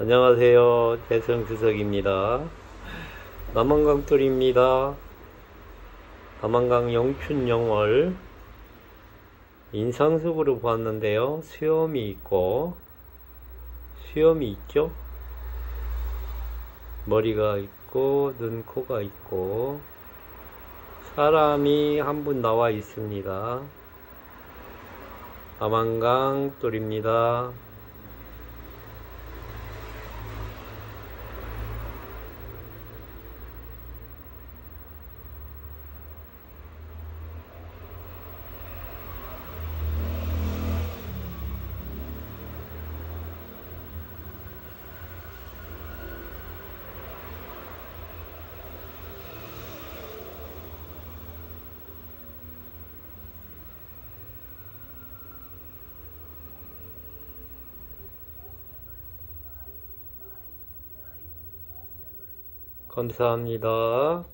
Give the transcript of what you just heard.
안녕하세요. 재성주석입니다. 남한강돌입니다. 남한강 영춘영월 인상습으로 보았는데요. 수염이 있고 수염이 있죠? 머리가 있고 눈, 코가 있고 사람이 한 분 나와 있습니다. 남한강 돌입니다. 감사합니다.